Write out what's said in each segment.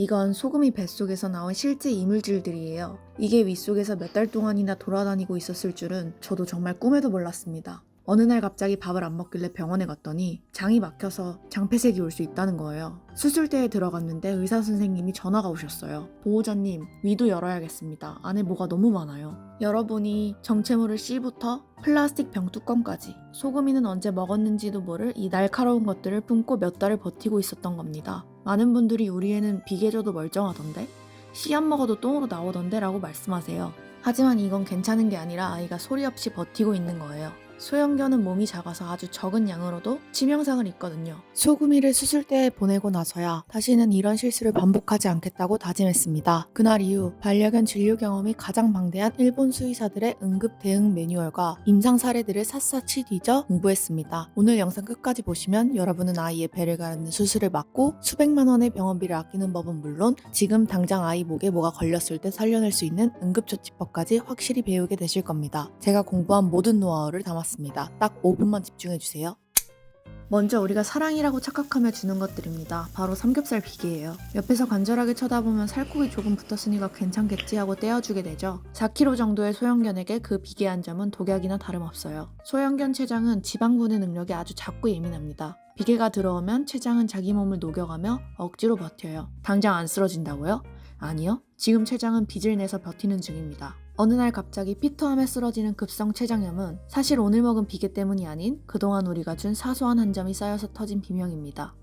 이건 소금이 뱃속에서 나온 실제 이물질들이에요. 이게 윗속에서 몇 달 동안이나 돌아다니고 있었을 줄은 저도 정말 꿈에도 몰랐습니다. 어느 날 갑자기 밥을 안 먹길래 병원에 갔더니 장이 막혀서 장폐색이 올 수 있다는 거예요. 수술대에 들어갔는데 의사 선생님이 전화가 오셨어요. 보호자님, 위도 열어야겠습니다. 안에 뭐가 너무 많아요. 열어보니 정체모를 씨부터 플라스틱 병 뚜껑까지 소금이는 언제 먹었는지도 모를 이 날카로운 것들을 품고 몇 달을 버티고 있었던 겁니다. 많은 분들이 우리 애는 비계줘도 멀쩡하던데? 씨 안 먹어도 똥으로 나오던데? 라고 말씀하세요. 하지만 이건 괜찮은 게 아니라 아이가 소리 없이 버티고 있는 거예요. 소형견은 몸이 작아서 아주 적은 양으로도 치명상을 입거든요. 소금이를 수술대에 보내고 나서야 다시는 이런 실수를 반복하지 않겠다고 다짐했습니다. 그날 이후 반려견 진료 경험이 가장 방대한 일본 수의사들의 응급 대응 매뉴얼과 임상 사례들을 샅샅이 뒤져 공부했습니다. 오늘 영상 끝까지 보시면 여러분은 아이의 배를 가르는 수술을 막고 수백만 원의 병원비를 아끼는 법은 물론 지금 당장 아이 목에 뭐가 걸렸을 때 살려낼 수 있는 응급조치법까지 확실히 배우게 되실 겁니다. 제가 공부한 모든 노하우를 담았습니다. 딱 5분만 집중해 주세요. 먼저 우리가 사랑이라고 착각하며 주는 것들입니다. 바로 삼겹살 비계예요. 옆에서 간절하게 쳐다보면 살코기 조금 붙었으니까 괜찮겠지 하고 떼어주게 되죠. 4kg 정도의 소형견에게 그 비계 한 점은 독약이나 다름없어요. 소형견 췌장은 지방분해 능력이 아주 작고 예민합니다. 비계가 들어오면 췌장은 자기 몸을 녹여가며 억지로 버텨요. 당장 안 쓰러진다고요? 아니요. 지금 췌장은 빚을 내서 버티는 중입니다. 어느 날 갑자기 피토암에 쓰러지는 급성 췌장염은 사실 오늘 먹은 비계 때문이 아닌 그동안 우리가 준 사소한 한 점이 쌓여서 터진 비명입니다.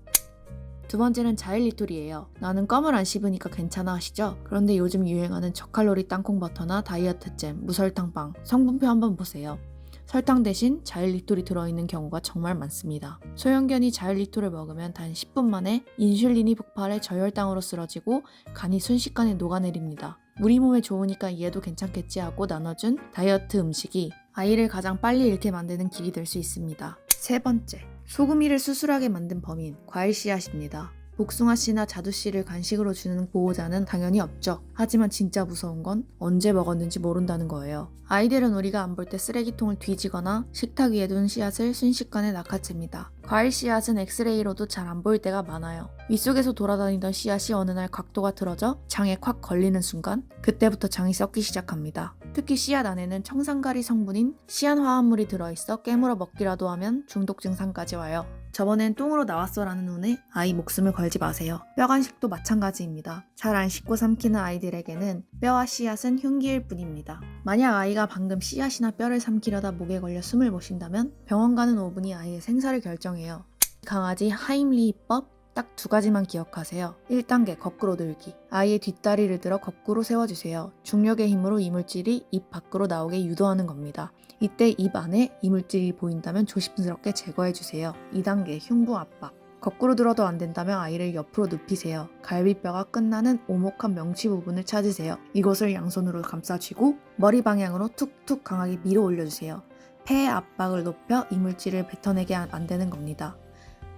두 번째는 자일리톨이에요. 나는 껌을 안 씹으니까 괜찮아 하시죠? 그런데 요즘 유행하는 저칼로리 땅콩 버터나 다이어트 잼, 무설탕 빵 성분표 한번 보세요. 설탕 대신 자일리톨이 들어있는 경우가 정말 많습니다. 소형견이 자일리톨을 먹으면 단 10분 만에 인슐린이 폭발해 저혈당으로 쓰러지고 간이 순식간에 녹아내립니다. 우리 몸에 좋으니까 얘도 괜찮겠지 하고 나눠준 다이어트 음식이 아이를 가장 빨리 잃게 만드는 길이 될 수 있습니다. 세 번째, 소금이를 수술하게 만든 범인, 과일 씨앗입니다. 복숭아 씨나 자두 씨를 간식으로 주는 보호자는 당연히 없죠. 하지만 진짜 무서운 건 언제 먹었는지 모른다는 거예요. 아이들은 우리가 안 볼 때 쓰레기통을 뒤지거나 식탁 위에 둔 씨앗을 순식간에 낚아챕니다. 과일 씨앗은 엑스레이로도 잘 안 보일 때가 많아요. 윗속에서 돌아다니던 씨앗이 어느 날 각도가 틀어져 장에 콱 걸리는 순간 그때부터 장이 썩기 시작합니다. 특히 씨앗 안에는 청산가리 성분인 씨앗 화합물이 들어있어 깨물어 먹기라도 하면 중독 증상까지 와요. 저번엔 똥으로 나왔어라는 눈에 아이 목숨을 걸지 마세요. 뼈 간식도 마찬가지입니다. 잘안 씻고 삼키는 아이들에게는 뼈와 씨앗은 흉기일 뿐입니다. 만약 아이가 방금 씨앗이나 뼈를 삼키려다 목에 걸려 숨을 못 쉰다면 병원 가는 5분이 아이의 생사를 결정해요. 강아지 하임리히법 딱 두 가지만 기억하세요. 1단계 거꾸로 들기. 아이의 뒷다리를 들어 거꾸로 세워주세요. 중력의 힘으로 이물질이 입 밖으로 나오게 유도하는 겁니다. 이때 입 안에 이물질이 보인다면 조심스럽게 제거해주세요. 2단계 흉부 압박. 거꾸로 들어도 안 된다면 아이를 옆으로 눕히세요. 갈비뼈가 끝나는 오목한 명치 부분을 찾으세요. 이곳을 양손으로 감싸쥐고 머리 방향으로 툭툭 강하게 밀어 올려주세요. 폐의 압박을 높여 이물질을 뱉어내게 만드는 겁니다.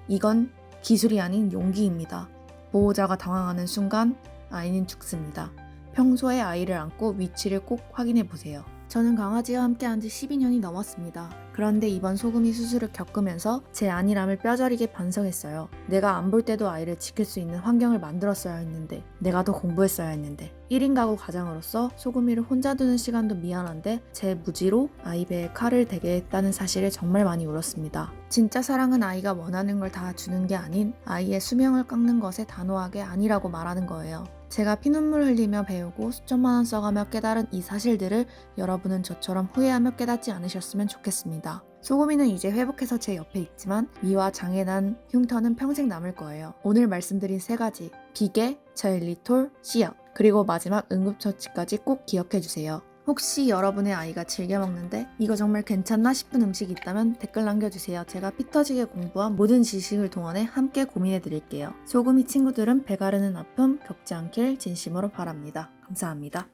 이건 기술이 아닌 용기입니다. 보호자가 당황하는 순간 아이는 죽습니다. 평소에 아이를 안고 위치를 꼭 확인해 보세요. 저는 강아지와 함께 한 지 12년이 넘었습니다. 그런데 이번 소금이 수술을 겪으면서 제 안일함을 뼈저리게 반성했어요. 내가 안 볼 때도 아이를 지킬 수 있는 환경을 만들었어야 했는데, 내가 더 공부했어야 했는데, 1인 가구 가장으로서 소금이를 혼자 두는 시간도 미안한데, 제 무지로 아이 배에 칼을 대게 했다는 사실에 정말 많이 울었습니다. 진짜 사랑은 아이가 원하는 걸 다 주는 게 아닌 아이의 수명을 깎는 것에 단호하게 아니라고 말하는 거예요. 제가 피눈물 흘리며 배우고 수천만 원 써가며 깨달은 이 사실들을 여러분은 저처럼 후회하며 깨닫지 않으셨으면 좋겠습니다. 소금이는 이제 회복해서 제 옆에 있지만 위와 장에 난 흉터는 평생 남을 거예요. 오늘 말씀드린 세 가지 비계, 자일리톨, 씨앗 그리고 마지막 응급처치까지 꼭 기억해 주세요. 혹시 여러분의 아이가 즐겨 먹는데 이거 정말 괜찮나 싶은 음식이 있다면 댓글 남겨주세요. 제가 피 터지게 공부한 모든 지식을 동원해 함께 고민해 드릴게요. 소금이 친구들은 배 가르는 아픔 겪지 않길 진심으로 바랍니다. 감사합니다.